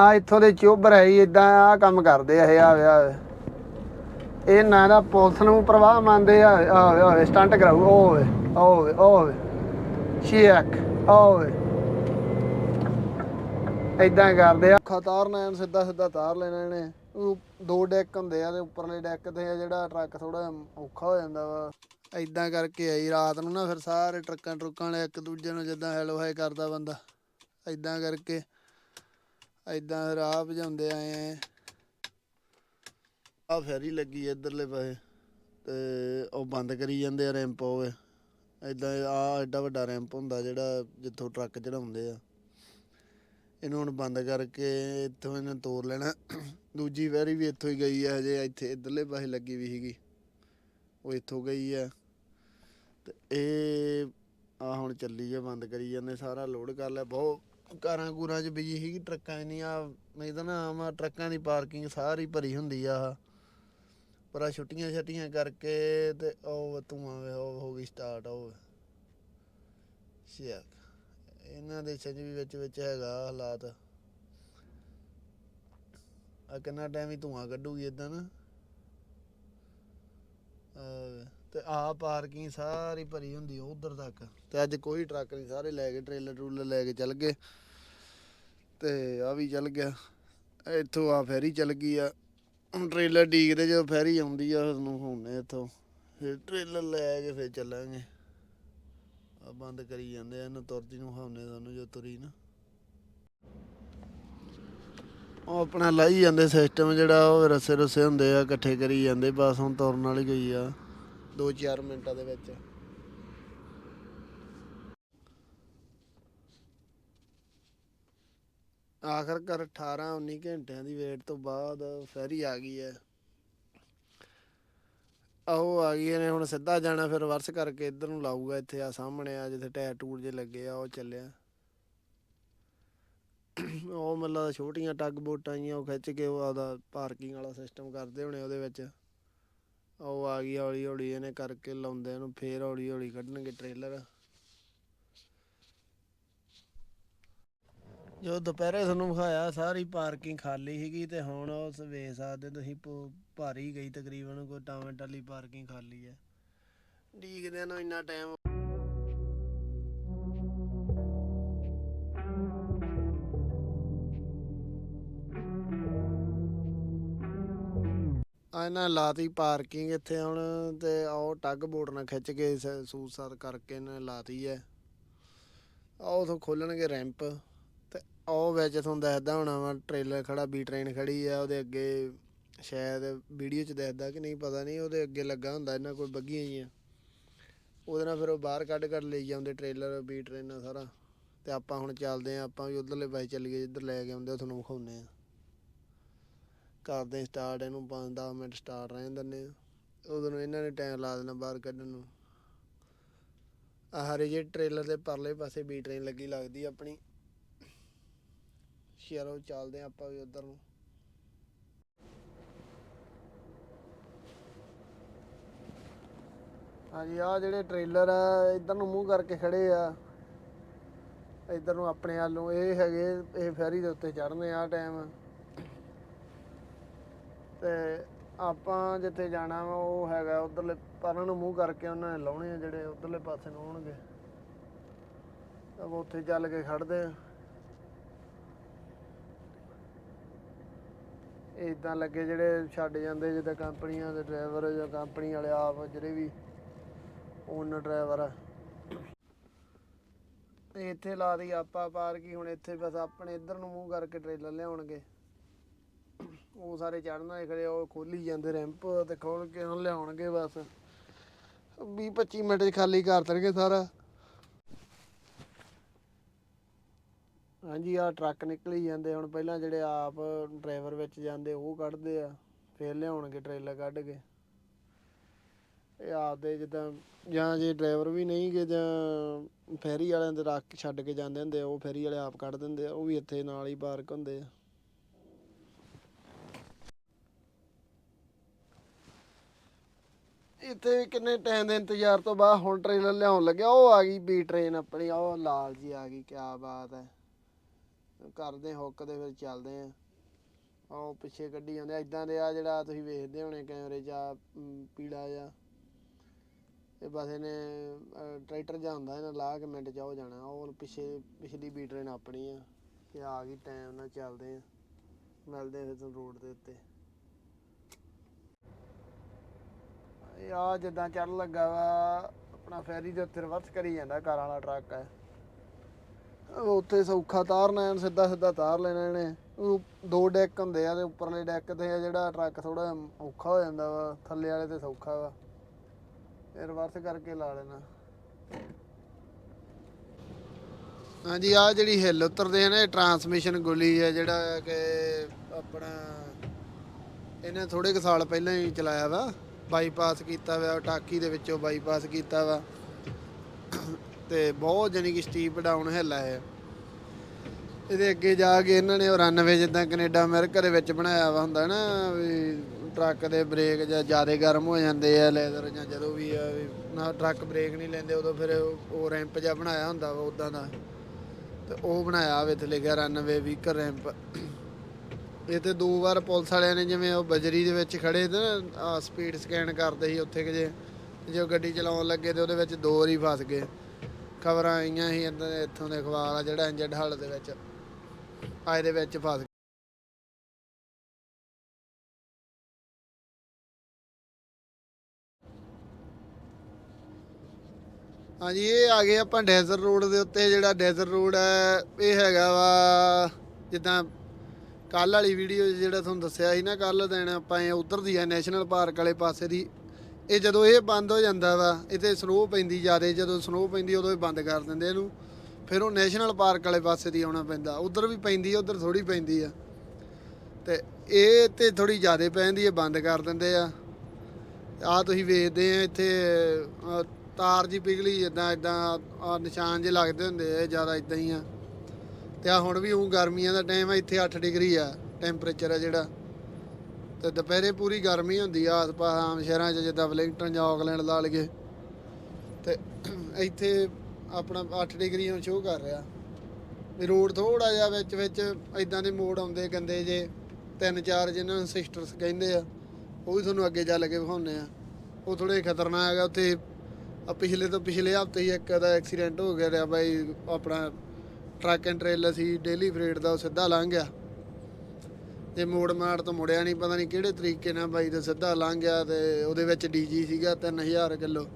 ਆ ਇੱਥੋਂ ਦੇ ਚੋਬਰ ਹੈ ਇਦਾਂ ਆ ਕੰਮ ਕਰਦੇ ਆ ਇਹ ਆ ਆ ਇਹ ਨਾ ਦਾ ਪੁਲਿਸ ਨੂੰ ਪ੍ਰਵਾਹ ਮੰਨਦੇ ਆ ਆ ਸਟੰਟ ਕਰਾਉ ਓਏ ਓਏ ਓਏ ਸ਼ੀਕ ਓਏ ਇਦਾਂ ਕਰਦੇ ਆ। ਖਤਾਰ ਨੈਨ ਸਿੱਧਾ ਸਿੱਧਾ ਤਾਰ ਲੈਣਾ ਇਹਨੇ। ਦੋ ਡੈਕ ਹੁੰਦੇ ਆ, ਤੇ ਉੱਪਰਲੇ ਡੈਕ ਤੇ ਆ ਜਿਹੜਾ ਟਰੱਕ ਥੋੜਾ ਔਖਾ ਹੋ ਜਾਂਦਾ ਵਾ। ਇਦਾਂ ਕਰਕੇ ਆਈ ਰਾਤ ਨੂੰ ਨਾ ਫਿਰ ਸਾਰੇ ਟਰੱਕਾਂ ਟਰੁੱਕਾਂ ਵਾਲੇ ਇੱਕ ਦੂਜੇ ਨੂੰ ਜਿੱਦਾਂ ਹੈਲੋ ਹਾਈ ਕਰਦਾ ਬੰਦਾ। ਇਦਾਂ ਕਰਕੇ ਇਦਾਂ ਰਾਹ ਭਜਾਉਂਦੇ ਆਏ ਆ। ਆ ਫੈਰੀ ਲੱਗੀ ਆ ਇੱਧਰਲੇ ਪਾਸੇ ਤੇ ਉਹ ਬੰਦ ਕਰੀ ਜਾਂਦੇ ਆ ਰੈਂਪ ਹੋਵੇ ਇਦਾਂ ਆ ਐਡਾ ਵੱਡਾ ਰੈਂਪ ਹੁੰਦਾ ਜਿਹੜਾ ਜਿੱਥੋਂ ਟਰੱਕ ਚੜਾਉਂਦੇ ਆ। ਇਹਨੂੰ ਹੁਣ ਬੰਦ ਕਰਕੇ ਇੱਥੋਂ ਇਹਨੇ ਤੋੜ ਲੈਣਾ। ਦੂਜੀ ਫੈਰੀ ਵੀ ਇੱਥੋਂ ਹੀ ਗਈ ਹੈ ਹਜੇ ਇੱਥੇ ਇੱਧਰਲੇ ਪਾਸੇ ਲੱਗੀ ਵੀ ਸੀਗੀ। ਉਹ ਇੱਥੋਂ ਗਈ ਹੈ ਤੇ ਇਹ ਆ ਹੁਣ ਚੱਲੀ ਹੈ ਬੰਦ ਕਰੀ ਜਾਂਦੇ, ਸਾਰਾ ਲੋਡ ਕਰ ਲਿਆ। ਬਹੁਤ ਕਾਰਾਂ ਕੂਰਾਂ 'ਚ ਬਿਜ਼ੀ ਸੀਗੀ ਟਰੱਕਾਂ ਨਹੀਂ ਆ ਨਹੀਂ ਤਾਂ ਨਾ ਆਮ ਟਰੱਕਾਂ ਦੀ ਪਾਰਕਿੰਗ ਸਾਰੀ ਭਰੀ ਹੁੰਦੀ ਆ ਪਰ ਆ ਛੁੱਟੀਆਂ ਛੱਟੀਆਂ ਕਰਕੇ ਤੇ ਉਹ ਧੂਆਂ ਵੇ ਉਹ ਹੋ ਗਈ ਸਟਾਰਟ ਉਹ। ਸ਼ਿਆ ਇਹਨਾਂ ਦੇ ਚ ਵੀ ਵਿੱਚ ਵਿੱਚ ਹੈਗਾ ਹਾਲਾਤ। ਆ ਕਿੰਨਾ ਟਾਈਮ ਹੀ ਧੂਆਂ ਕੱਢੂਗੀ ਇਦਾਂ ਨਾ। ਆਹ, ਤੇ ਆ ਪਾਰਕਿੰਗ ਸਾਰੀ ਭਰੀ ਹੁੰਦੀ ਉਧਰ ਤੱਕ। ਤੇ ਅੱਜ ਕੋਈ ਟਰੱਕ ਨਹੀਂ, ਸਾਰੇ ਲੈ ਕੇ ਟ੍ਰੇਲਰ ਟਰੂਲਰ ਲੈ ਕੇ ਚੱਲ ਗਏ। ਤੇ ਆ ਵੀ ਚੱਲ ਗਿਆ। ਇੱਥੋਂ ਆ ਫੈਰੀ ਚੱਲ ਗਈ ਆ। ਹੁਣ ਟ੍ਰੇਲਰ ਡੀਕਦੇ ਜਦੋਂ ਫੈਰੀ ਆਉਂਦੀ ਆ ਉਹਨੂੰ ਹੁੰਨੇ ਇੱਥੋਂ। ਫਿਰ ਟ੍ਰੇਲਰ ਲੈ ਕੇ ਫਿਰ ਚੱਲਾਂਗੇ। ਆ ਬੰਦ ਕਰੀ ਜਾਂਦੇ ਆ, ਇਹਨੂੰ ਤੁਰਦੀ ਨੂੰ ਹਾਉਨੇ ਸਾਨੂੰ ਜੋ ਤੁਰੀ ਨਾ। ਉਹ ਆਪਣਾ ਲਾਈ ਜਾਂਦੇ ਸਿਸਟਮ ਜਿਹੜਾ, ਉਹ ਰਸੇ ਰਸੇ ਹੁੰਦੇ ਆ, ਇਕੱਠੇ ਕਰੀ ਜਾਂਦੇ, ਬਸ ਹੁਣ ਤੁਰਨ ਵਾਲੀ ਗਈ ਆ। 2-4 ਮਿੰਟਾਂ ਦੇ ਵਿੱਚ। ਆਖਰਕਾਰ 18-19 ਘੰਟਿਆਂ ਦੀ ਵੇਟ ਤੋਂ ਬਾਅਦ ਫੈਰੀ ਆ ਗਈ ਹੈ। ਆਹੋ ਆ ਗਈ ਨੇ ਹੁਣ ਸਿੱਧਾ ਜਾਣਾ, ਫਿਰ ਵਰਸ ਕਰਕੇ ਇੱਧਰ ਨੂੰ ਲਾਊਗਾ ਇੱਥੇ ਆ ਸਾਹਮਣੇ ਆ ਜਿੱਥੇ ਟਾਇਰ ਟੂਰ ਜੇ ਲੱਗੇ ਆ, ਉਹ ਚੱਲਿਆ। ਉਹ ਮਤਲਬ ਛੋਟੀਆਂ ਟੱਗ ਬੋਟਾਂ ਜੀਆਂ ਉਹ ਖਿੱਚ ਕੇ ਉਹ ਆਦਾ ਪਾਰਕਿੰਗ ਵਾਲਾ ਸਿਸਟਮ ਕਰਦੇ ਹੋਣੇ ਉਹਦੇ ਵਿੱਚ। ਉਹ ਆ ਗਈ ਹੌਲੀ ਹੌਲੀ ਇਹਨੇ ਕਰਕੇ ਲਾਉਂਦੇ ਇਹਨੂੰ ਫੇਰ ਹੌਲੀ ਹੌਲੀ ਕੱਢਣਗੇ ਟ੍ਰੇਲਰ ਜੋ ਦੁਪਹਿਰੇ ਤੁਹਾਨੂੰ ਵਿਖਾਇਆ, ਸਾਰੀ ਪਾਰਕਿੰਗ ਖਾਲੀ ਸੀਗੀ ਤੇ ਹੁਣ ਉਹ ਵੇਖ ਸਕਦੇ ਤੁਸੀਂ ਭਾਰੀ ਗਈ ਤਕਰੀਬਨ, ਕੋਈ ਟਾਵੇਂ ਟਾਲੀ ਪਾਰਕਿੰਗ ਖਾਲੀ ਹੈ ਡੀਕਦੇ ਨੂੰ ਇੰਨਾ ਟਾਈਮ ਆ ਇਹਨਾਂ ਲਾਤੀ ਪਾਰਕਿੰਗ ਇੱਥੇ ਹੁਣ ਤੇ ਉਹ ਟੱਗ ਬੋਟ ਨਾਲ ਖਿੱਚ ਕੇ ਸ- ਸੂਤ-ਸਾਤ ਕਰਕੇ ਇਹਨਾਂ ਨੇ ਲਾਤੀ ਹੈ। ਆ ਉਥੋਂ ਖੋਲਣਗੇ ਰੈਂਪ ਤੇ ਉਹ ਵਿੱਚ ਤੁਹਾਨੂੰ ਦੱਸਦਾ ਹੋਣਾ ਵਾ, ਟ੍ਰੇਲਰ ਖੜਾ ਬੀ ਟ੍ਰੇਨ ਖੜੀ ਆ, ਉਹਦੇ ਅੱਗੇ ਸ਼ਾਇਦ ਵੀਡੀਓ 'ਚ ਦੱਸਦਾ ਕਿ ਨਹੀਂ ਪਤਾ ਨਹੀਂ, ਉਹਦੇ ਅੱਗੇ ਲੱਗਾ ਹੁੰਦਾ ਇਹਨਾਂ ਕੋਈ ਬੱਗੀਆਂ ਜੀਆਂ ਉਹਦੇ ਨਾਲ ਫਿਰ ਉਹ ਬਾਹਰ ਕੱਢ ਕੱਢ ਲਈ ਜਾਂਦੇ ਟ੍ਰੇਲਰ ਬੀ ਟ੍ਰੇਨ ਸਾਰਾ। ਤੇ ਆਪਾਂ ਹੁਣ ਚੱਲਦੇ ਆ ਆਪਾਂ ਵੀ ਉਧਰਲੇ ਪਾਸੇ ਚੱਲੀਏ, ਜਿੱਧਰ ਲੈ ਕੇ ਆਉਂਦੇ ਆ, ਤੁਹਾਨੂੰ ਵਿਖਾਉਂਦੇ ਆ ਕਰਦੇ ਸਟਾਰਟ ਇਹਨੂੰ 5-10 ਮਿੰਟ ਸਟਾਰਟ ਰਹਿਣ ਦਿੰਦੇ ਆ ਉਦੋਂ ਨੂੰ ਇਹਨਾਂ ਨੇ ਟਾਈਮ ਲਾ ਦੇਣਾ ਬਾਹਰ ਕੱਢਣ ਨੂੰ। ਆਹ ਹਰੇ ਜੇ ਟ੍ਰੇਲਰ ਦੇ ਪਰਲੇ ਪਾਸੇ ਬੀ ਟ੍ਰੇਨ ਲੱਗੀ ਲੱਗਦੀ ਆਪਣੀ। ਚਲੋ ਚੱਲਦੇ ਆ ਆਪਾਂ ਵੀ ਉਧਰ ਨੂੰ। ਹਾਂਜੀ ਆ ਜਿਹੜੇ ਟ੍ਰੇਲਰ ਆ, ਇਧਰ ਨੂੰ ਮੂੰਹ ਕਰਕੇ ਖੜੇ ਆ। ਇਧਰ ਨੂੰ ਆਪਣੇ ਵੱਲ ਨੂੰ ਇਹ ਹੈਗੇ, ਇਹ ਫੈਰੀ ਦੇ ਉੱਤੇ ਚੜ੍ਹਨੇ ਆ ਟਾਈਮ ਤੇ ਆਪਾਂ ਜਿੱਥੇ ਜਾਣਾ ਵਾ, ਉਹ ਹੈਗਾ ਉਧਰਲੇ ਪਰਾਂ ਨੂੰ ਮੂੰਹ ਕਰਕੇ ਉਹਨਾਂ ਨੇ ਲਾਉਣੇ ਆ, ਜਿਹੜੇ ਉਧਰਲੇ ਪਾਸੇ ਨੂੰ ਹੋਣਗੇ ਤਾਂ ਉੱਥੇ ਚੱਲ ਕੇ ਖੜਦੇ ਆ। ਇਦਾਂ ਲੱਗੇ ਜਿਹੜੇ ਛੱਡ ਜਾਂਦੇ, ਜਿੱਦਾਂ ਕੰਪਨੀਆਂ ਦੇ ਡਰਾਈਵਰ ਜਾਂ ਕੰਪਨੀ ਵਾਲੇ ਆਪ, ਜਿਹੜੇ ਵੀ ਓਨਰ ਡਰਾਈਵਰ ਆ। ਇੱਥੇ ਲਾ ਦੀ ਆਪਾਂ ਪਾਰਕੀ ਹੁਣ ਇੱਥੇ ਬਸ ਆਪਣੇ ਇੱਧਰ ਨੂੰ ਮੂੰਹ ਕਰਕੇ ਟ੍ਰੇਲਰ ਲਿਆਉਣਗੇ। ਉਹ ਸਾਰੇ ਚੜਨਾ ਹੀ ਖੜੇ ਉਹ ਖੋਲੀ ਜਾਂਦੇ ਰੈਂਪ ਤੇ ਖੋਲ ਕੇ ਹੁਣ ਲਿਆਉਣਗੇ ਬਸ। 20 25 ਮਿੰਟ 'ਚ ਖਾਲੀ ਕਰ ਦੇਣਗੇ ਸਾਰਾ। ਹਾਂਜੀ ਆ ਟਰੱਕ ਨਿਕਲੀ ਜਾਂਦੇ, ਹੁਣ ਪਹਿਲਾਂ ਜਿਹੜੇ ਆਪ ਡਰਾਈਵਰ ਵਿੱਚ ਜਾਂਦੇ, ਉਹ ਕੱਢਦੇ ਆ, ਫੇਰ ਲਿਆਉਣਗੇ ਟ੍ਰੇਲਰ ਕੱਢ ਕੇ। ਇਹ ਆਪਦੇ ਜਿੱਦਾਂ, ਜਾਂ ਜੇ ਡਰਾਈਵਰ ਵੀ ਨਹੀਂ ਗੇ, ਜਾਂ ਫੈਰੀ ਵਾਲਿਆਂ ਦੇ ਰੱਖ ਛੱਡ ਕੇ ਜਾਂਦੇ ਹੁੰਦੇ ਆ, ਉਹ ਫੈਰੀ ਵਾਲੇ ਆਪ ਕੱਢ ਦਿੰਦੇ ਆ, ਉਹ ਵੀ ਇੱਥੇ ਨਾਲ ਹੀ ਪਾਰਕ ਹੁੰਦੇ ਆ। ਇੱਥੇ ਕਿੰਨੇ ਟਾਈਮ ਦੇ ਇੰਤਜ਼ਾਰ ਤੋਂ ਬਾਅਦ ਹੁਣ ਟ੍ਰੇਲਰ ਲਿਆਉਣ ਲੱਗਿਆ ਉਹ ਆ ਗਈ ਬੀ ਟ੍ਰੇਨ ਆਪਣੀ ਉਹ ਲਾਲ ਜੀ ਆ ਗਈ ਕੀ ਬਾਤ ਹੈ। ਕਰਦੇ ਹੁੱਕ ਤੇ ਫਿਰ ਚੱਲਦੇ ਆ। ਉਹ ਪਿੱਛੇ ਕੱਢੀ ਜਾਂਦੇ ਇਦਾਂ ਦੇ ਆ ਜਿਹੜਾ ਤੁਸੀਂ ਵੇਖਦੇ ਹੋਣੇ ਕੈਮਰੇ 'ਚ ਆ ਮ, ਪੀਲਾ ਜਿਹਾ। ਇਹ ਬਸ ਇਹਨੇ ਟਰੈਕਟਰ ਜਾਂ ਹੁੰਦਾ ਇਹਨਾਂ ਲਾ ਕੇ ਮਿੰਟ 'ਚ ਹੋ ਜਾਣਾ ਉਹ ਪਿੱਛੇ ਪਿਛਲੀ ਬੀ ਟ੍ਰੇਨ ਆਪਣੀ ਆ। ਤੇ ਆ ਗਈ ਟਾਈਮ ਨਾਲ ਚੱਲਦੇ ਆ। ਮਿਲਦੇ ਫਿਰ ਤੁਹਾਨੂੰ ਰੋਡ ਦੇ ਉੱਤੇ। ਆ ਜਿੱਦਾਂ ਚੜ੍ਹ ਲੱਗਾ ਵਾ, ਆਪਣਾ ਫੈਰੀ ਦੇ ਉੱਤੇ ਰਿਵਰਸ ਕਰੀ ਜਾਂਦਾ, ਕਾਰਾਂ ਵਾਲਾ ਟਰੱਕ ਹੈ। ਉੱਥੇ ਸੌਖਾ ਤਾਰਨਾ ਐਨ ਸਿੱਧਾ ਸਿੱਧਾ ਤਾਰ ਲੈਣਾ ਇਹਨੇ। ਉਹ ਦੋ ਡੈਕ ਹੁੰਦੇ ਆ ਤੇ ਉੱਪਰਲੇ ਡੈਕ ਤੇ ਆ ਜਿਹੜਾ ਟਰੱਕ ਥੋੜਾ ਔਖਾ ਹੋ ਜਾਂਦਾ ਵਾ, ਥੱਲੇ ਵਾਲੇ ਤੇ ਸੌਖਾ ਵਾ। ਇਹ ਰਿਵਰਸ ਕਰਕੇ ਲਾ ਲੈਣਾ। ਹਾਂਜੀ ਆ ਜਿਹੜੀ ਹਿੱਲ ਉਤਰਦੇ ਆ ਨਾ, ਇਹ ਟਰਾਂਸਮਿਸ਼ਨ ਗੁਲੀ ਹੈ ਜਿਹੜਾ ਕਿ ਆਪਣਾ ਇਹਨੇ ਥੋੜੇ ਕੁ ਸਾਲ ਪਹਿਲਾਂ ਹੀ ਚਲਾਇਆ ਵਾ। ਬਾਈਪਾਸ ਕੀਤਾ ਵਾ ਟਾਕੀ ਦੇ ਵਿੱਚੋਂ ਬਾਈਪਾਸ ਕੀਤਾ ਵਾ। ਤੇ ਬਹੁਤ ਜਾਨੀ ਕਿ ਸਟੀਪ ਡਾਊਨ ਹਿੱਲ ਹੈ ਇਹਦੇ ਅੱਗੇ ਜਾ ਕੇ ਇਹਨਾਂ ਨੇ ਉਹ ਰਨਵੇ ਜਿੱਦਾਂ ਕੈਨੇਡਾ ਅਮਰੀਕਾ ਦੇ ਵਿੱਚ ਬਣਾਇਆ ਵਾ ਹੁੰਦਾ ਨਾ ਵੀ ਟਰੱਕ ਦੇ ਬ੍ਰੇਕ ਜਾਂ ਜ਼ਿਆਦਾ ਗਰਮ ਹੋ ਜਾਂਦੇ ਆ ਲੈਦਰ ਜਾਂ ਜਦੋਂ ਵੀ ਆ ਵੀ ਨਾ ਟਰੱਕ ਬ੍ਰੇਕ ਨਹੀਂ ਲੈਂਦੇ, ਉਦੋਂ ਫਿਰ ਉਹ- ਰੈਂਪ ਜਿਹਾ ਬਣਾਇਆ ਹੁੰਦਾ ਵਾ ਉਦਾਂ ਦਾ। ਤੇ ਉਹ ਬਣਾਇਆ ਹੋਵੇ ਤੇ ਲਿਖਿਆ ਰਨਵੇ ਵੀਕਰ ਰੈਂਪ ਇਹ ਤੇ ਦੋ ਵਾਰ ਪੁਲਿਸ ਵਾਲਿਆਂ ਨੇ ਜਿਵੇਂ ਉਹ ਬਜਰੀ ਦੇ ਵਿੱਚ ਖੜੇ ਤੇ ਨਾ ਸਪੀਡ ਸਕੈਨ ਕਰਦੇ ਸੀ ਉੱਥੇ ਕਿ ਜੇ, ਤੇ ਜੋ ਗੱਡੀ ਚਲਾਉਣ ਲੱਗੇ ਤੇ ਉਹਦੇ ਵਿੱਚ ਦੋ ਵਾਰੀ ਫਸ ਗਏ। ਖਬਰਾਂ ਆਈਆਂ ਸੀ ਇੱਦਾਂ ਇੱਥੋਂ ਦੇ ਅਖਬਾਰ ਆ ਜਿਹੜਾ ਇੰਜਰਡ ਹਲ ਦੇ ਵਿੱਚ, ਆਏ ਦੇ ਵਿੱਚ ਫਸ ਹਾਂਜੀ, ਇਹ ਆ ਗਏ ਆਪਾਂ ਡੈਜ਼ਰ ਰੋਡ ਦੇ ਉੱਤੇ ਜਿਹੜਾ ਡੈਜ਼ਰ ਰੋਡ ਹੈ ਇਹ ਹੈਗਾ ਵਾ, ਜਿੱਦਾਂ ਕੱਲ ਵਾਲੀ ਵੀਡੀਓ 'ਚ ਜਿਹੜਾ ਤੁਹਾਨੂੰ ਦੱਸਿਆ ਸੀ ਨਾ ਕੱਲ ਦਿਨ ਆਪਾਂ ਇਹ ਉਧਰ ਦੀ ਆ ਨੈਸ਼ਨਲ ਪਾਰਕ ਵਾਲੇ ਪਾਸੇ ਦੀ। ਇਹ ਜਦੋਂ ਇਹ ਬੰਦ ਹੋ ਜਾਂਦਾ ਵਾ, ਇੱਥੇ ਸਨੋ ਪੈਂਦੀ ਜ਼ਿਆਦੇ, ਜਦੋਂ ਸਨੋ ਪੈਂਦੀ ਉਦੋਂ ਇਹ ਬੰਦ ਕਰ ਦਿੰਦੇ ਇਹਨੂੰ। ਫਿਰ ਉਹ ਨੈਸ਼ਨਲ ਪਾਰਕ ਵਾਲੇ ਪਾਸੇ ਦੀ ਆਉਣਾ ਪੈਂਦਾ। ਉਧਰ ਵੀ ਪੈਂਦੀ ਆ, ਉਧਰ ਥੋੜੀ ਪੈਂਦੀ ਆ। ਤੇ ਇਹ ਤੇ ਥੋੜੀ ਜ਼ਿਆਦੇ ਪੈਂਦੀ ਹੈ ਬੰਦ ਕਰ ਦਿੰਦੇ ਆ। ਆ ਤੁਸੀਂ ਵੇਖਦੇ ਆ, ਇੱਥੇ ਤਾਰ ਜੀ ਪਿਘਲੀ ਜਿੱਦਾਂ, ਇਦਾਂ ਨਿਸ਼ਾਨ ਜੇ ਲੱਗਦੇ ਹੁੰਦੇ ਆ ਜ਼ਿਆਦਾ ਇਦਾਂ ਹੀ ਆ। ਤੇ ਆ ਹੁਣ ਵੀ ਉਹ ਗਰਮੀਆਂ ਦਾ ਟਾਈਮ ਆ, ਇੱਥੇ 8 ਡਿਗਰੀ ਆ ਟੈਂਪਰੇਚਰ ਆ ਜਿਹੜਾ। ਤੇ ਦੁਪਹਿਰੇ ਪੂਰੀ ਗਰਮੀ ਹੁੰਦੀ ਆ, ਆਸ-ਪਾਸ ਆਮ ਸ਼ਹਿਰਾਂ 'ਚ ਜਿੱਦਾਂ ਵਲਿੰਗਟਨ ਜਾਂ ਆਕਲੈਂਡ ਲਾ ਲਈਏ। ਤੇ ਇੱਥੇ ਆਪਣਾ 8 ਡਿਗਰੀ ਹੁਣ ਸ਼ੋਅ ਕਰ ਰਿਹਾ। ਵੀ ਰੋਡ ਥੋੜਾ ਜਿਹਾ ਵਿੱਚ ਵਿੱਚ ਇਦਾਂ ਦੇ ਮੋੜ ਆਉਂਦੇ ਗੰਦੇ ਜੇ, ਤਿੰਨ ਚਾਰ ਜਿਹਨਾਂ ਨੂੰ ਸਿਸਟਰਸ ਕਹਿੰਦੇ ਆ, ਉਹ ਵੀ ਤੁਹਾਨੂੰ ਅੱਗੇ ਚੱਲ ਕੇ ਵਿਖਾਉਂਦੇ ਆ। ਉਹ ਥੋੜੇ ਖਤਰਨਾਕ ਆ, ਉੱਥੇ ਪਿਛਲੇ ਤੋਂ ਪਿਛਲੇ ਹਫ਼ਤੇ ਹੀ ਇੱਕ ਦਾ ਐਕਸੀਡੈਂਟ ਹੋ ਗਿਆ ਰਿਹਾ ਬਾਈ, ਆਪਣਾ ਟਰੱਕ ਐਂਡ ਟ੍ਰੇਲਰ ਸੀ ਡੇਲੀ ਫਰੇਟ ਦਾ ਉਹ ਸਿੱਧਾ ਲੰਘ ਗਿਆ। ਤੇ ਮੋੜ ਮਾੜ ਤੋਂ ਮੁੜਿਆ ਨਹੀਂ ਪਤਾ ਨਹੀਂ ਕਿਹੜੇ ਤਰੀਕੇ ਨਾਲ ਬਾਈ ਦਾ ਸਿੱਧਾ ਲੰਘ ਗਿਆ ਤੇ ਉਹਦੇ ਵਿੱਚ ਡੀਜੀ ਸੀਗਾ 3000 ਕਿਲੋ,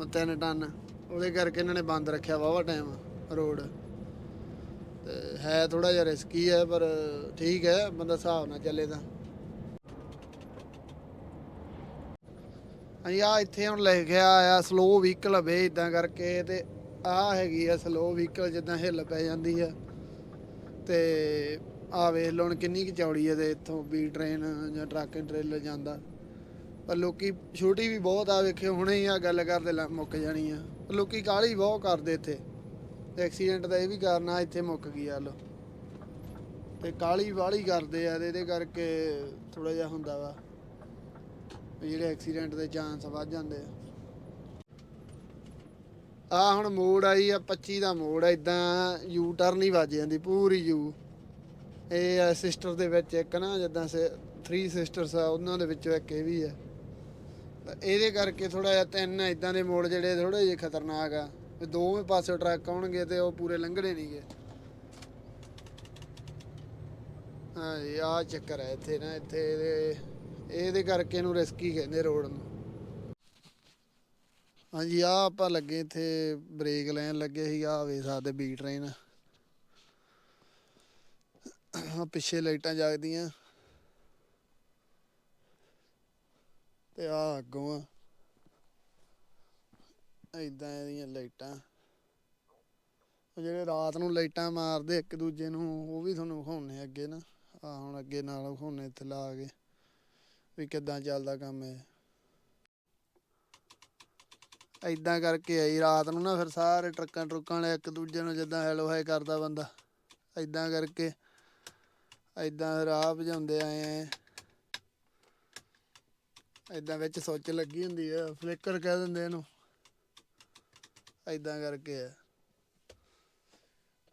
ਉਹ 3 ਟਨ। ਉਹਦੇ ਕਰਕੇ ਇਹਨਾਂ ਨੇ ਬੰਦ ਰੱਖਿਆ ਵਾਵਾ ਟਾਈਮ, ਰੋਡ। ਤੇ ਹੈ ਥੋੜਾ ਜਿਹਾ ਰਿਸਕੀ ਹੈ, ਪਰ ਠੀਕ ਹੈ, ਬੰਦਾ ਹਿਸਾਬ ਨਾਲ ਚੱਲੇ ਤਾਂ। ਹਾਂਜੀ ਆ ਇੱਥੇ ਹੁਣ ਲਿਖਿਆ ਆ ਸਲੋ ਵਹੀਕਲ ਵੇ ਇਦਾਂ ਕਰਕੇ ਤੇ ਆ ਹੈਗੀ ਆ ਸਲੋ ਵਹੀਕਲ ਜਿੱਦਾਂ ਹਿੱਲ ਪੈ ਜਾਂਦੀ ਆ। ਤੇ ਆ ਵੇਖ ਲਓ ਕਿੰਨੀ ਕੁ ਚੌੜੀ ਹੈ ਤੇ ਇੱਥੋਂ ਵੀ ਟ੍ਰੇਨ ਜਾਂ ਟਰੱਕ ਐਂਡ ਟ੍ਰੇਲਰ ਜਾਂਦਾ। ਪਰ ਲੋਕੀ ਛੋਟੀ ਵੀ ਬਹੁਤ ਆ, ਵੇਖਿਓ ਹੁਣੇ ਹੀ ਆ ਗੱਲ ਕਰਦੇ ਲਾ- ਮੁੱਕ ਜਾਣੀ ਆ। ਪਰ ਲੋਕੀ ਕਾਹਲੀ ਬਹੁਤ ਕਰਦੇ ਇੱਥੇ। ਐਕਸੀਡੈਂਟ ਦਾ ਇਹ ਵੀ ਕਾਰਨ ਆ, ਇੱਥੇ ਮੁੱਕ ਗਈ ਆ ਲੋ ਤੇ ਕਾਲੀ ਵਾਲੀ ਕਰਦੇ ਆ ਤੇ ਇਹਦੇ ਕਰਕੇ ਥੋੜਾ ਜਿਹਾ ਹੁੰਦਾ ਵਾ। ਵੀ ਜਿਹੜੇ ਐਕਸੀਡੈਂਟ ਦੇ ਚਾਂਸ ਵੱਧ ਜਾਂਦੇ ਆ। ਆ ਹੁਣ ਮੋੜ ਆਈ ਆ 25 ਦਾ ਮੋੜ ਆ ਇਦਾਂ ਯੂ ਟਰਨ ਹੀ ਵੱਜ ਜਾਂਦੀ, ਪੂਰੀ ਯੂ ਇਹ ਆ ਸਿਸਟਰ ਦੇ ਵਿੱਚ ਇੱਕ ਨਾ, ਜਿੱਦਾਂ ਸੇ 3 ਸਿਸਟਰਸ ਆ, ਉਹਨਾਂ ਦੇ ਵਿੱਚੋਂ ਇੱਕ ਇਹ ਵੀ ਆ। ਤਾਂ ਇਹਦੇ ਕਰਕੇ ਥੋੜਾ ਜਿਹਾ ਤਿੰਨ ਇਦਾਂ ਦੇ ਮੋੜ ਜਿਹੜੇ ਥੋੜੇ ਜਿਹੇ ਖਤਰਨਾਕ ਆ। ਵੀ ਦੋਵੇਂ ਪਾਸੇ ਟਰੱਕ ਆਉਣਗੇ ਤੇ ਉਹ ਪੂਰੇ ਲੰਘਣੇ ਨਹੀਂਗੇ ਹਾਂ ਇਹ ਆ ਚੱਕਰ ਹੈ ਇੱਥੇ ਨਾ, ਇੱਥੇ ਇਹਦੇ ਇਹਦੇ ਕਰਕੇ ਇਹਨੂੰ ਰਿਸਕੀ ਕਹਿੰਦੇ ਰੋਡ ਨੂੰ। ਹਾਂਜੀ ਆ ਆਪਾਂ ਲੱਗੇ ਇੱਥੇ, ਬ੍ਰੇਕ ਲੈਣ ਲੱਗੇ ਸੀ ਆ ਵੇ ਸਕਦੇ ਬੀ ਟ੍ਰੇਨ ਆ ਪਿੱਛੇ ਲਾਈਟਾਂ ਜਗਦੀਆਂ। ਤੇ ਆ ਅੱਗੋਂ ਆ। ਇਦਾਂ ਇਹਦੀਆਂ ਲਾਈਟਾਂ। ਉਹ ਜਿਹੜੇ ਰਾਤ ਨੂੰ ਲਾਈਟਾਂ ਮਾਰਦੇ ਇੱਕ ਦੂਜੇ ਨੂੰ, ਉਹ ਵੀ ਤੁਹਾਨੂੰ ਵਿਖਾਉਣੇ ਅੱਗੇ ਨਾ। ਆ ਹੁਣ ਅੱਗੇ ਨਾਲ ਵਿਖਾਉਣੇ ਇੱਥੇ ਲਾ ਕੇ, ਵੀ ਕਿੱਦਾਂ ਚੱਲਦਾ ਕੰਮ ਹੈ ਐਦਾਂ ਕਰਕੇ ਆਈ ਰਾਤ ਨੂੰ ਨਾ ਫਿਰ ਸਾਰੇ ਟਰੱਕਾਂ ਟਰੁੱਕਾਂ ਵਾਲੇ ਇੱਕ ਦੂਜੇ ਨੂੰ ਜਿੱਦਾਂ ਹੈਲੋ ਹਾਈ ਕਰਦਾ ਬੰਦਾ। ਐਦਾਂ ਕਰਕੇ ਐਦਾਂ ਰਾਹ ਭਜਾਉਂਦੇ ਆਏ ਐ ਐਦਾਂ ਵਿੱਚ ਸੋਚ ਲੱਗੀ ਹੁੰਦੀ ਆ ਫਲਿੱਕਰ ਕਹਿ ਦਿੰਦੇ ਇਹਨੂੰ। ਐਦਾਂ ਕਰਕੇ ਆ।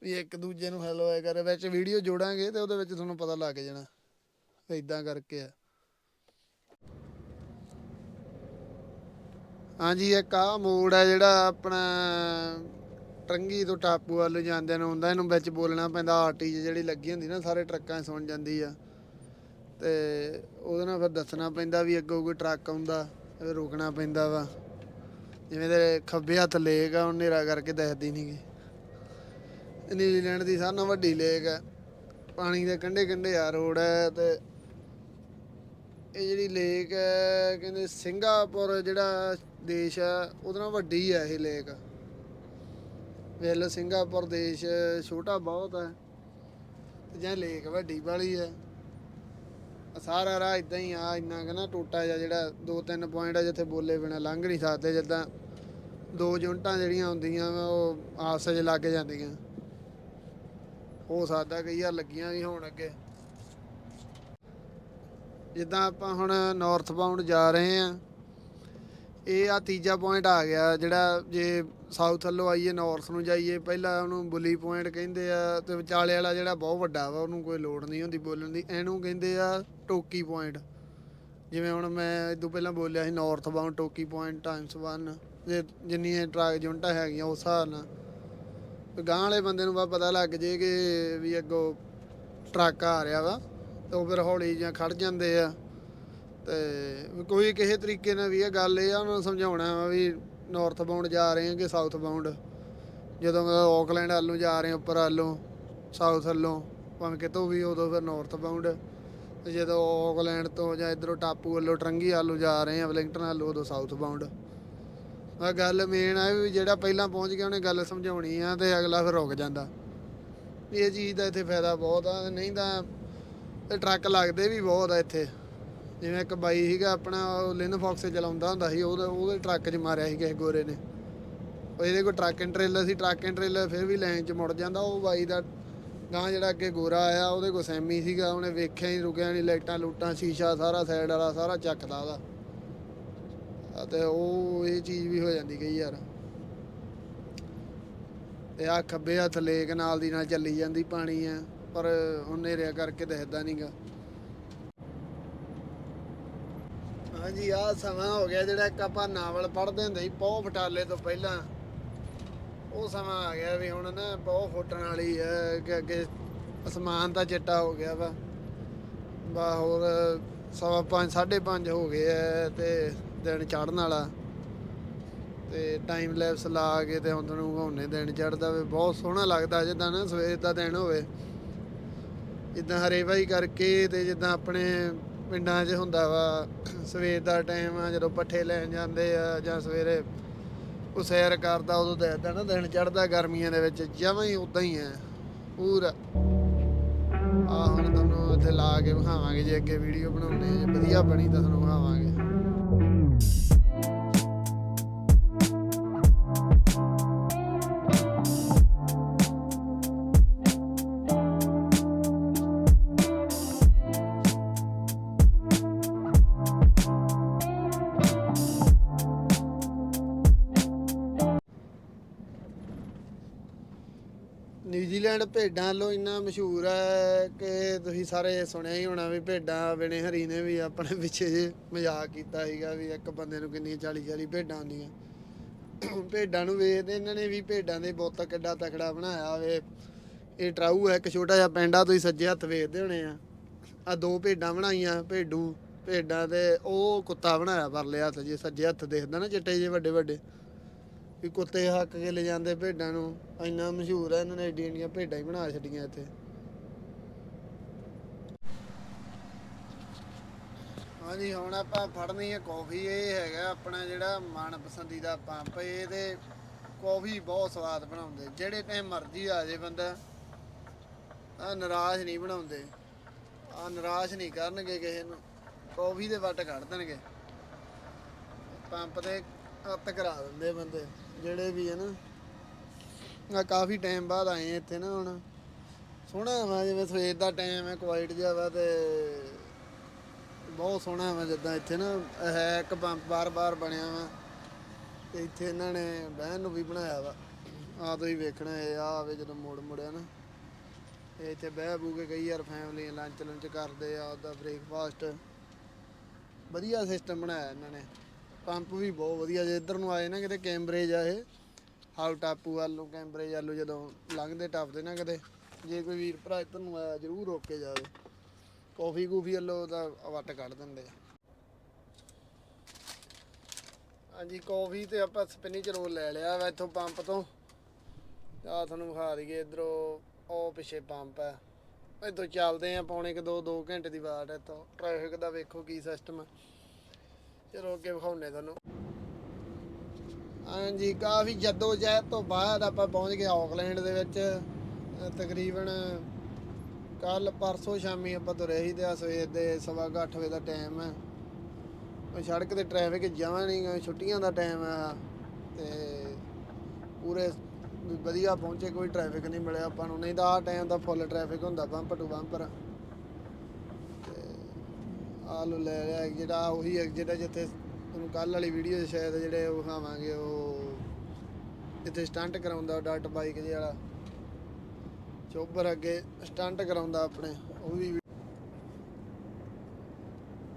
ਵੀ ਇੱਕ ਦੂਜੇ ਨੂੰ ਹੈਲੋ ਆਇਆ ਕਰੇ, ਵਿੱਚ ਵੀਡੀਓ ਜੋੜਾਂਗੇ ਤੇ ਉਹਦੇ ਵਿੱਚ ਤੁਹਾਨੂੰ ਪਤਾ ਲੱਗ ਜਾਣਾ। ਇਦਾਂ ਕਰਕੇ ਆ। ਹਾਂਜੀ, ਇੱਕ ਆ ਮੋੜ ਆ ਜਿਹੜਾ ਆਪਣਾ ਟਰੰਗੀ ਤੋਂ ਟਾਪੂ ਵੱਲ ਜਾਂਦੇ ਨੂੰ ਹੁੰਦਾ, ਇਹਨੂੰ ਵਿੱਚ ਬੋਲਣਾ ਪੈਂਦਾ, ਆਰਟੀ ਜਿਹੜੀ ਲੱਗੀ ਹੁੰਦੀ ਨਾ, ਸਾਰੇ ਟਰੱਕਾਂ 'ਚ ਸੁਣ ਜਾਂਦੀ ਆ। ਤੇ ਉਹਦੇ ਨਾਲ ਫਿਰ ਦੱਸਣਾ ਪੈਂਦਾ ਵੀ ਅੱਗੋਂ ਕੋਈ ਟਰੱਕ ਆਉਂਦਾ, ਫਿਰ ਰੁਕਣਾ ਪੈਂਦਾ ਵਾ। ਜਿਵੇਂ ਤੇ ਖੱਬੇ ਹੱਥ ਲੇਕ ਆ, ਉਹ ਹਨੇਰਾ ਕਰਕੇ ਦਿਖਦੀ ਨਹੀਂਗੀ ਨਿਊਜ਼ੀਲੈਂਡ ਦੀ ਸਾਰਿਆਂ ਨਾਲੋਂ ਵੱਡੀ ਲੇਕ ਹੈ ਪਾਣੀ ਦੇ ਕੰਢੇ ਕੰਢੇ ਆ ਰੋਡ ਹੈ ਤੇ ਇਹ ਜਿਹੜੀ ਲੇਕ ਹੈ ਕਹਿੰਦੇ ਸਿੰਗਾਪੁਰ ਜਿਹੜਾ ਦੇਸ਼ ਹੈ, ਉਹਦੇ ਨਾਲ ਵੱਡੀ ਹੈ ਇਹ ਲੇਕ। ਵੇਖ ਸਿੰਗਾਪੁਰ ਦੇਸ਼ ਛੋਟਾ ਬਹੁਤ ਹੈ, ਤੇ ਜਾਂ ਲੇਕ ਵੱਡੀ ਵਾਲੀ ਹੈ। ਸਾਰਾ ਰਾਹ ਇਦਾਂ ਹੀ ਆ, ਇੰਨਾ ਕਿ ਨਾ ਟੋਟਾ ਜਿਹਾ ਜਿਹੜਾ ਦੋ ਤਿੰਨ ਪੁਆਇੰਟ ਆ ਜਿੱਥੇ ਬੋਲੇ ਬਿਨਾ ਲੰਘ ਨਹੀਂ ਸਕਦੇ, ਜਿੱਦਾਂ ਦੋ ਯੂਨਿਟਾਂ ਜਿਹੜੀਆਂ ਹੁੰਦੀਆਂ ਵਾ, ਉਹ ਆਪਸ ਵਿੱਚ ਲੱਗ ਜਾਂਦੀਆਂ। ਹੋ ਸਕਦਾ ਕਈ ਵਾਰ ਲੱਗੀਆਂ ਵੀ ਹੋਣ ਅੱਗੇ। ਜਿੱਦਾਂ ਆਪਾਂ ਹੁਣ ਨਾਰਥ ਬਾਉਂਡ ਜਾ ਰਹੇ ਆ ਇਹ ਆ ਤੀਜਾ ਪੁਆਇੰਟ ਆ ਗਿਆ, ਜਿਹੜਾ ਜੇ ਸਾਊਥ ਵੱਲੋਂ ਆਈਏ ਨਾਰਥ ਨੂੰ ਜਾਈਏ, ਪਹਿਲਾਂ ਉਹਨੂੰ ਬੁਲੀ ਪੁਆਇੰਟ ਕਹਿੰਦੇ ਆ ਤੇ ਵਿਚਾਲੇ ਵਾਲਾ ਜਿਹੜਾ ਬਹੁਤ ਵੱਡਾ ਵਾ, ਉਹਨੂੰ ਕੋਈ ਲੋੜ ਨਹੀਂ ਹੁੰਦੀ ਬੋਲਣ ਦੀ। ਇਹਨੂੰ ਕਹਿੰਦੇ ਆ ਟੋਕੀ ਪੁਆਇੰਟ ਜਿਵੇਂ ਹੁਣ ਮੈਂ ਇਦੋਂ ਪਹਿਲਾਂ ਬੋਲਿਆ ਸੀ ਨਾਰਥ ਬਾਉਂਡ ਟੋਕੀ ਪੁਆਇੰਟ ਟਾਈਮਸ 1 ਜੇ ਜਿੰਨੀਆਂ ਟਰੱਕ ਯੂਨਿਟਾਂ ਹੈਗੀਆਂ ਉਸ ਹਿਸਾਬ ਨਾਲ। ਤੇ ਗਾਂਹ ਵਾਲੇ ਬੰਦੇ ਨੂੰ ਬਸ ਪਤਾ ਲੱਗ ਜੇ ਕਿ ਵੀ ਅੱਗੋਂ ਟਰੱਕ ਆ ਰਿਹਾ ਵਾ, ਤੇ ਉਹ ਫਿਰ ਹੌਲੀ ਜਾਂ ਖੜ ਜਾਂਦੇ ਆ। ਤੇ ਕੋਈ ਕਿਸੇ ਤਰੀਕੇ ਨਾਲ ਵੀ ਇਹ ਗੱਲ ਇਹ ਆ, ਉਹਨਾਂ ਨੂੰ ਸਮਝਾਉਣਾ ਵਾ ਵੀ ਨਾਰਥ ਬਾਉਂਡ ਜਾ ਰਹੇ ਹਾਂ ਕਿ ਸਾਊਥ ਬਾਉਂਡ ਜਦੋਂ ਆਕਲੈਂਡ ਵੱਲੋਂ ਜਾ ਰਹੇ ਹਾਂ ਉੱਪਰ ਵੱਲੋਂ ਸਾਊਥ ਵੱਲੋਂ ਭਾਵੇਂ ਕਿਤੋਂ ਵੀ ਉਦੋਂ ਫਿਰ ਨਾਰਥ ਬਾਉਂਡ ਤੇ ਜਦੋਂ ਆਕਲੈਂਡ ਤੋਂ ਜਾਂ ਇਧਰੋਂ ਟਾਪੂ ਵੱਲੋਂ ਟਰੰਗੀ ਵੱਲੋਂ ਜਾ ਰਹੇ ਹਾਂ ਵਲਿੰਗਟਨ ਵੱਲੋਂ ਉਦੋਂ ਸਾਊਥ ਬਾਉਂਡ ਆ ਗੱਲ ਮੇਨ ਆ ਵੀ ਜਿਹੜਾ ਪਹਿਲਾਂ ਪਹੁੰਚ ਗਿਆ, ਉਹਨੇ ਗੱਲ ਸਮਝਾਉਣੀ ਆ ਤੇ ਅਗਲਾ ਫਿਰ ਰੁਕ ਜਾਂਦਾ। ਇਹ ਚੀਜ਼ ਦਾ ਇੱਥੇ ਫਾਇਦਾ ਬਹੁਤ ਆ, ਨਹੀਂ ਤਾਂ ਟਰੱਕ ਲੱਗਦੇ ਵੀ ਬਹੁਤ ਆ ਇੱਥੇ। ਜਿਵੇਂ ਇੱਕ ਬਾਈ ਸੀਗਾ ਆਪਣਾ, ਉਹ ਲਿਨ ਫੌਕਸ ਚਲਾਉਂਦਾ ਹੁੰਦਾ ਸੀ, ਉਹਦੇ ਉਹਦੇ ਟਰੱਕ 'ਚ ਮਾਰਿਆ ਸੀ ਕਿਸੇ ਗੋਰੇ ਨੇ। ਉਹ ਇਹਦੇ ਕੋਲ ਟਰੱਕ ਐਂਡ ਟ੍ਰੇਲਰ ਸੀ, ਟਰੱਕ ਐਂਡ ਟ੍ਰੇਲਰ ਫਿਰ ਵੀ ਲਾਈਨ 'ਚ ਮੁੜ ਜਾਂਦਾ, ਉਹ ਬਾਈ ਦਾ ਗਾਂ ਜਿਹੜਾ ਅੱਗੇ ਗੋਰਾ ਆਇਆ, ਉਹਦੇ ਕੋਲ ਸੈਮੀ ਸੀਗਾ, ਉਹਨੇ ਵੇਖਿਆ ਹੀ ਰੁਕਿਆ ਨਹੀਂ ਲਾਈਟਾਂ ਲੂਟਾਂ, ਸ਼ੀਸ਼ਾ ਸਾਰਾ ਸਾਈਡ ਵਾਲਾ ਸਾਰਾ ਚੱਕਦਾ ਉਹਦਾ। ਆ ਤੇ ਉਹ, ਇਹ ਚੀਜ਼ ਵੀ ਹੋ ਜਾਂਦੀ ਕਈ ਯਾਰ ਤੇ ਆ ਖੱਬੇ ਹੱਥ ਲੇਕ ਨਾਲ ਦੀ ਨਾਲ ਚੱਲੀ ਜਾਂਦੀ ਪਾਣੀ ਆ ਪਰ ਹੁਣ ਹਨੇਰਿਆ ਕਰਕੇ ਦਿਖਦਾ ਨਹੀਂਗਾ ਹਾਂਜੀ ਆ ਸਮਾਂ ਹੋ ਗਿਆ ਜਿਹੜਾ ਇੱਕ ਆਪਾਂ ਨਾਵਲ ਪੜ੍ਹਦੇ ਹੁੰਦੇ ਸੀ ਪੌ ਫਟਾਲੇ ਤੋਂ ਪਹਿਲਾਂ। ਉਹ ਸਮਾਂ ਆ ਗਿਆ ਵੀ ਹੁਣ ਨਾ ਪੌ ਫੁੱਟਣ ਵਾਲੀ ਹੈ ਕਿ ਅੱਗੇ ਅਸਮਾਨ ਤਾਂ ਚਿੱਟਾ ਹੋ ਗਿਆ ਵਾ। ਬਾ ਹੋਰ ਸਵਾ ਪੰਜ, ਸਾਢੇ ਪੰਜ ਹੋ ਗਏ ਐ ਤੇ ਦਿਨ ਚੜਨ ਵਾਲਾ। ਤੇ ਟਾਈਮ ਲੈਪਸ ਲਾ ਕੇ ਤੇ ਹੁਣ ਤੁਹਾਨੂੰ ਘਾਉਣੇ ਦਿਨ ਚੜ੍ਹਦਾ ਵੇ। ਬਹੁਤ ਸੋਹਣਾ ਲੱਗਦਾ ਜਿੱਦਾਂ ਨਾ ਸਵੇਰ ਦਾ ਦਿਨ ਹੋਵੇ। ਜਿੱਦਾਂ ਹਰੇ ਭਾਈ ਕਰਕੇ ਤੇ ਜਿੱਦਾਂ ਆਪਣੇ ਪਿੰਡਾਂ 'ਚ ਹੁੰਦਾ ਵਾ। ਸਵੇਰ ਦਾ ਟਾਈਮ ਆ, ਜਦੋਂ ਪੱਠੇ ਲੈਣ ਜਾਂਦੇ ਆ ਜਾਂ ਸਵੇਰੇ ਉਹ ਸੈਰ ਕਰਦਾ, ਉਦੋਂ ਦੇਖਦਾ ਨਾ, ਦਿਨ ਚੜ੍ਹਦਾ ਗਰਮੀਆਂ ਦੇ ਵਿੱਚ, ਜਮਾਂ ਹੀ ਉਦਾਂ ਹੀ ਹੈ ਪੂਰਾ। ਆ ਹੁਣ ਤੁਹਾਨੂੰ ਇੱਥੇ ਲਾ ਕੇ ਵਿਖਾਵਾਂਗੇ, ਜੇ ਅੱਗੇ ਵੀਡੀਓ ਬਣਾਉਂਦੇ ਆ, ਜੇ ਵਧੀਆ ਬਣੀ ਤਾਂ ਤੁਹਾਨੂੰ ਵਿਖਾਵਾਂਗੇ। ਭੇਡਾਂ ਵੱਲੋਂ ਇੰਨਾ ਮਸ਼ਹੂਰ ਹੈ ਕਿ ਤੁਸੀਂ ਸਾਰੇ ਸੁਣਿਆ ਹੀ ਹੋਣਾ ਵੀ ਭੇਡਾਂ ਵਿਨੇ ਹਰੀ ਨੇ ਵੀ ਆਪਣੇ ਪਿੱਛੇ ਜੇ ਮਜ਼ਾਕ ਕੀਤਾ ਸੀਗਾ ਵੀ ਇੱਕ ਬੰਦੇ ਨੂੰ ਕਿੰਨੀਆਂ 40 40 ਭੇਡਾਂ ਹੁੰਦੀਆਂ। ਭੇਡਾਂ ਨੂੰ ਵੇਖਦੇ ਇਹਨਾਂ ਨੇ ਵੀ ਭੇਡਾਂ ਦੇ ਬੁੱਤ ਕਿੱਡਾ ਤਕੜਾ ਬਣਾਇਆ ਵੇ। ਇਹ ਟਰਾਊ ਹੈ, ਇੱਕ ਛੋਟਾ ਜਿਹਾ ਪੈਂਡਾ ਤੁਸੀਂ ਸੱਜੇ ਹੱਥ ਵੇਖਦੇ ਹੋਣੇ ਆ। ਆ ਦੋ ਭੇਡਾਂ ਬਣਾਈਆਂ, ਭੇਡੂ, ਭੇਡਾਂ ਤੇ ਉਹ ਕੁੱਤਾ ਬਣਾਇਆ ਪਰਲੇ ਹੱਥ ਜੇ, ਸੱਜੇ ਹੱਥ ਦੇਖਦਾ ਨਾ ਚਿੱਟੇ ਜੇ ਵੱਡੇ ਵੱਡੇ। ਵੀ ਕੁੱਤੇ ਹੱਕ ਕੇ ਲੈ ਜਾਂਦੇ ਭੇਡਾਂ ਨੂੰ। ਇੰਨਾ ਮਸ਼ਹੂਰ ਹੈ ਇਹਨਾਂ ਨੇ ਏਡੀਆਂ ਏਡੀਆਂ ਭੇਡਾਂ ਹੀ ਬਣਾ ਛੱਡੀਆਂ ਇੱਥੇ। ਹਾਂਜੀ, ਹੁਣ ਆਪਾਂ ਫੜਨੀ ਹੈ ਕਾਫੀ। ਇਹ ਹੈਗਾ ਆਪਣਾ ਜਿਹੜਾ ਮਨ ਪਸੰਦੀਦਾ ਪੰਪ। ਇਹ ਤੇ ਕਾਫੀ ਬਹੁਤ ਸਵਾਦ ਬਣਾਉਂਦੇ। ਜਿਹੜੇ ਟਾਈਮ ਮਰਜ਼ੀ ਆ ਜੇ ਬੰਦਾ ਆ ਨਿਰਾਸ਼ ਨਹੀਂ ਬਣਾਉਂਦੇ। ਆ ਨਿਰਾਸ਼ ਨਹੀਂ ਕਰਨਗੇ ਕਿਸੇ ਨੂੰ। ਕੌਫੀ ਦੇ ਵੱਟ ਕੱਢ ਦੇਣਗੇ। ਪੰਪ ਤੇ ਅੱਤ ਕਰਾ ਦਿੰਦੇ ਬੰਦੇ। ਜਿਹੜੇ ਵੀ ਹੈ ਨਾ ਆ ਕਾਫੀ ਟਾਈਮ ਬਾਅਦ ਆਏ ਆ ਇੱਥੇ ਨਾ ਹੁਣ। ਸੋਹਣਾ ਵਾ, ਜਿਵੇਂ ਸਵੇਰ ਦਾ ਟਾਈਮ ਹੈ ਕੁਆਇਟ ਜਿਹਾ ਵਾ ਤੇ ਬਹੁਤ ਸੋਹਣਾ ਵਾ ਜਿੱਦਾਂ ਇੱਥੇ ਨਾ ਹੈ ਇੱਕ ਪੰਪ ਬਾਰ-ਬਾਰ ਬਣਿਆ ਵਾ। ਤੇ ਇੱਥੇ ਇਹਨਾਂ ਨੇ ਬਹਿਣ ਨੂੰ ਵੀ ਬਣਾਇਆ ਵਾ। ਆ ਤੁਸੀਂ ਵੇਖਣਾ, ਇਹ ਆ ਆਵੇ ਜਦੋਂ ਮੋੜ ਮੁੜਿਆ ਨਾ। ਇਹ ਇੱਥੇ ਬਹਿ ਬੂ ਕੇ ਕਈ ਯਾਰ ਫੈਮਲੀ ਲੰਚ ਲੰਚ ਕਰਦੇ ਆ, ਉਹਦਾ ਬ੍ਰੇਕਫਾਸਟ ਵਧੀਆ ਸਿਸਟਮ ਬਣਾਇਆ ਇਹਨਾਂ ਨੇ। ਪੰਪ ਵੀ ਬਹੁਤ ਵਧੀਆ ਜੇ ਇੱਧਰ ਨੂੰ ਆਏ ਨਾ ਕਿਤੇ ਕੈਂਬਰੇਜ ਆ ਇਹ। ਹਾਊ ਟਾਪੂ ਵੱਲ ਕੈਂਬਰੇਜ ਵੱਲ ਜਦੋਂ ਲੰਘਦੇ ਟੱਪਦੇ ਨਾ ਕਿਤੇ, ਜੇ ਕੋਈ ਵੀਰ ਭਰਾ ਇੱਧਰ ਨੂੰ ਆਇਆ ਜ਼ਰੂਰ ਰੋਕ ਕੇ ਜਾਵੇ। ਕਾਫੀ ਕੂਫੀ ਵੱਲੋਂ ਦਾ ਵੱਟ ਕੱਢ ਦਿੰਦੇ ਆ। ਹਾਂਜੀ, ਕੌਫੀ ਤੇ ਆਪਾਂ ਸਪਿਨਿਚ ਰੋਲ ਲੈ ਲਿਆ ਵਾ ਇੱਥੋਂ ਪੰਪ ਤੋਂ। ਆ ਤੁਹਾਨੂੰ ਵਿਖਾ ਦਈਏ ਇਧਰੋਂ, ਉਹ ਪਿੱਛੇ ਪੰਪ ਹੈ ਇੱਥੋਂ ਚੱਲਦੇ ਆ, ਪੌਣੇ ਕਿ 2 2 ਘੰਟੇ ਦੀ ਬਾਟ ਇੱਥੋਂ। ਟ੍ਰੈਫਿਕ ਦਾ ਵੇਖੋ ਕੀ ਸਿਸਟਮ ਹੈ ਚਲੋ ਅੱਗੇ ਵਿਖਾਉਨੇ ਤੁਹਾਨੂੰ। ਹਾਂਜੀ, ਕਾਫੀ ਜੱਦੋ ਜਹਿਦ ਤੋਂ ਬਾਅਦ ਆਪਾਂ ਪਹੁੰਚ ਗਏ ਆਕਲੈਂਡ ਦੇ ਵਿੱਚ। ਤਕਰੀਬਨ ਕੱਲ ਪਰਸੋਂ ਸ਼ਾਮੀ ਆਪਾਂ ਤੁਰੇ ਸੀ ਤੇ ਸਵੇਰ ਦੇ ਸਵਾ ਕੁ ਅੱਠ ਵਜੇ ਦਾ ਟਾਈਮ ਹੈ। ਸੜਕ ਤੇ ਟ੍ਰੈਫਿਕ ਜਮਾਂ ਨਹੀਂ ਛੁੱਟੀਆਂ ਦਾ ਟਾਈਮ ਆ ਤੇ ਪੂਰੇ ਵਧੀਆ ਪਹੁੰਚੇ, ਕੋਈ ਟ੍ਰੈਫਿਕ ਨਹੀਂ ਮਿਲਿਆ ਆਪਾਂ ਨੂੰ। ਨਹੀਂ ਤਾਂ ਆਹ ਟਾਈਮ ਦਾ ਫੁੱਲ ਟ੍ਰੈਫਿਕ ਹੁੰਦਾ ਬੰਪਰ ਟੂ ਬੰਪਰ ਆਹ ਲੋ ਲੈ ਲਿਆ, ਜਿਹੜਾ ਉਹੀ ਹੈ ਜਿੱਥੇ ਤੁਹਾਨੂੰ ਕੱਲ ਵਾਲੀ ਵੀਡੀਓ 'ਚ ਸ਼ਾਇਦ ਜਿਹੜੇ ਉਹ ਖਾਵਾਂਗੇ ਉਹ ਜਿੱਥੇ ਸਟੰਟ ਕਰਾਉਂਦਾ ਡਾਟ ਬਾਈਕ ਜਿਹੇ ਵਾਲਾ। ਚੋਬਰ ਅੱਗੇ ਸਟੰਟ ਕਰਾਉਂਦਾ ਆਪਣੇ, ਉਹ ਵੀ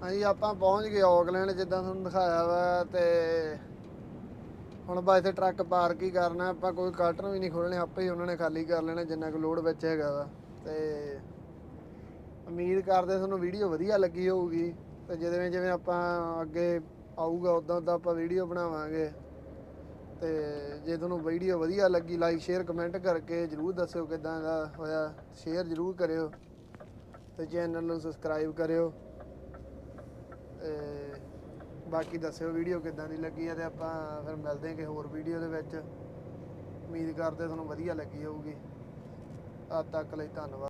ਹਾਂਜੀ ਆਪਾਂ ਪਹੁੰਚ ਗਏ ਔਕਲੈਂਡ, ਜਿੱਦਾਂ ਤੁਹਾਨੂੰ ਦਿਖਾਇਆ ਵਾ ਤੇ ਹੁਣ ਬਾ ਇੱਥੇ ਟਰੱਕ ਪਾਰਕ ਹੀ ਕਰਨਾ, ਆਪਾਂ ਕੋਈ ਕਾਟਨ ਵੀ ਨਹੀਂ ਖੋਲਣੇ ਆਪੇ ਹੀ ਉਹਨਾਂ ਨੇ ਖਾਲੀ ਕਰ ਲੈਣਾ, ਜਿੰਨਾ ਕੁ ਲੋਡ ਵਿੱਚ ਹੈਗਾ ਵਾ। ਤੇ ਉਮੀਦ ਕਰਦੇ ਤੁਹਾਨੂੰ ਵੀਡੀਓ ਵਧੀਆ ਲੱਗੀ ਹੋਊਗੀ। ਤੇ ਜਿਵੇਂ ਜਿਵੇਂ ਆਪਾਂ ਅੱਗੇ ਆਊਗਾ ਉਦਾਂ ਉਦਾਂ ਆਪਾਂ ਵੀਡੀਓ ਬਣਾਵਾਂਗੇ। ਤੇ ਜੇ ਤੁਹਾਨੂੰ ਵੀਡੀਓ ਵਧੀਆ ਲੱਗੀ ਲਾਈਕ ਸ਼ੇਅਰ ਕਮੈਂਟ ਕਰਕੇ ਜਰੂਰ ਦੱਸਿਓ ਕਿਦਾਂ ਦਾ ਹੋਇਆ। ਸ਼ੇਅਰ ਜਰੂਰ ਕਰਿਓ। ਤੇ ਚੈਨਲ ਨੂੰ ਸਬਸਕ੍ਰਾਈਬ ਕਰਿਓ। ਤੇ ਬਾਕੀ ਦੱਸਿਓ ਵੀਡੀਓ ਕਿਦਾਂ ਦੀ ਲੱਗੀ ਹੈ ਤੇ ਆਪਾਂ ਫਿਰ ਮਿਲਦੇ ਹਾਂ ਕਿ ਹੋਰ ਵੀਡੀਓ ਦੇ ਵਿੱਚ। ਉਮੀਦ ਕਰਦੇ ਤੁਹਾਨੂੰ ਵਧੀਆ ਲੱਗੀ ਹੋਊਗੀ। ਅੱਜ ਤੱਕ ਲਈ ਧੰਨਵਾਦ।